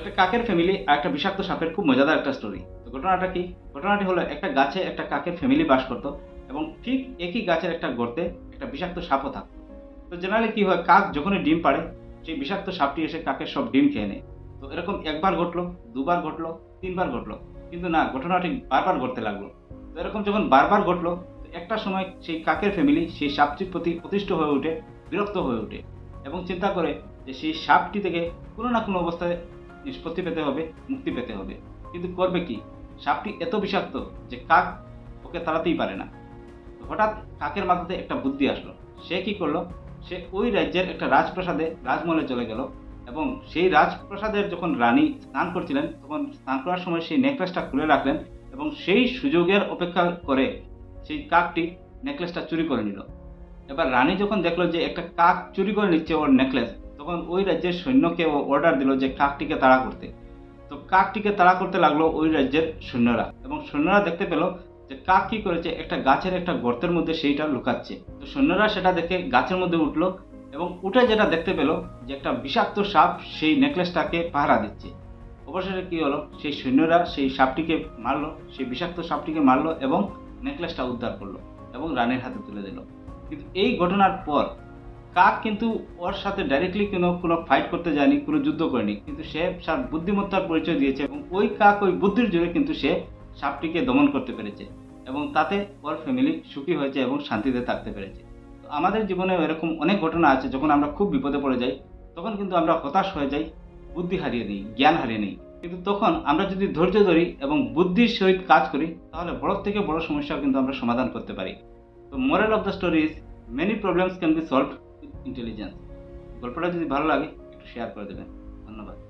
একটা কাকের ফ্যামিলি আর একটা বিষাক্ত সাপের খুব মজাদার একটা স্টোরি তো ঘটনাটা কি? ঘটনাটি হলো, একটা গাছে একটা কাকের ফ্যামিলি বাস করতো, এবং ঠিক একই গাছের একটা গর্তে একটা বিষাক্ত সাপও থাকতো। তো জেনারেলি কি হয়, কাক যখনই ডিম পাড়ে, সেই বিষাক্ত সাপটি এসে কাকের সব ডিম খেয়ে নেয়। তো এরকম একবার ঘটলো, দুবার ঘটলো, তিনবার ঘটলো, কিন্তু না, ঘটনাটি বারবার ঘটতে লাগল। তো এরকম যখন বারবার ঘটলো একটা সময় সেই কাকের ফ্যামিলি সেই সাপটির প্রতি প্রতিষ্ঠ হয়ে ওঠে বিরক্ত হয়ে ওঠে এবং চিন্তা করে যে সেই সাপটি থেকে কোনো না কোনো অবস্থায় নিষ্পত্তি পেতে হবে, মুক্তি পেতে হবে। কিন্তু করবে কি? সাপটি এত বিষাক্ত যে কাক ওকে তাড়াতেই পারে না। হঠাৎ কাকের মাথাতে একটা বুদ্ধি আসলো। সে কি করল? সে ওই রাজ্যের একটা রাজপ্রাসাদে, রাজমহলে চলে গেল এবং সেই রাজপ্রাসাদের যখন রানী স্নান করছিলেন, তখন স্নান করার সময় সেই নেকলেসটা খুলে রাখলেন এবং সেই সুযোগের অপেক্ষা করে সেই কাকটি নেকলেসটা চুরি করে নিল। এবার রানী যখন দেখল যে একটা কাক চুরি করে নিচ্ছে ওর নেকলেস তখন ওই রাজ্যের সৈন্যকে অর্ডার দিল যে কাকটিকে তাড়া করতে। তো কাকটিকে তাড়া করতে লাগল ওই রাজ্যের সৈন্যরা এবং সৈন্যরা দেখতে পেল যে কাক কি করেছে, একটা গাছের একটা গর্তের মধ্যে সেইটা লুকাচ্ছে। তো সৈন্যরা সেটা দেখে গাছের মধ্যে উঠল এবং উঠে যেটা দেখতে পেল যে একটা বিষাক্ত সাপ সেই নেকলেসটাকে পাহারা দিচ্ছে। অবশেষে কি হলো, সেই সৈন্যরা সেই সাপটিকে মারলো, সেই বিষাক্ত সাপটিকে মারলো এবং নেকলেসটা উদ্ধার করল এবং রানের হাতে তুলে দিল। কিন্তু এই ঘটনার পর কাক কিন্তু ওর সাথে ডাইরেক্টলি কোনো কোনো ফাইট করতে যায়নি, কোনো যুদ্ধ করেনি। কিন্তু সে তার বুদ্ধিমত্তার পরিচয় দিয়েছে এবং ওই কাক ওই বুদ্ধির জোরে কিন্তু সে সাপটিকে দমন করতে পেরেছে এবং তাতে ওর ফ্যামিলি সুখী হয়েছে এবং শান্তিতে থাকতে পেরেছে। তো আমাদের জীবনে এরকম অনেক ঘটনা আছে, যখন আমরা খুব বিপদে পড়ে যাই, তখন কিন্তু আমরা হতাশ হয়ে যাই, বুদ্ধি হারিয়ে নিই, জ্ঞান হারিয়ে নিই। কিন্তু তখন আমরা যদি ধৈর্য ধরি এবং বুদ্ধির সহিত কাজ করি, তাহলে বড় থেকে বড় সমস্যাও কিন্তু আমরা সমাধান করতে পারি। তো moral of the story is many problems can be with intelligence গল্পটা যদি ভালো লাগে একটু শেয়ার করে দেবেন। ধন্যবাদ।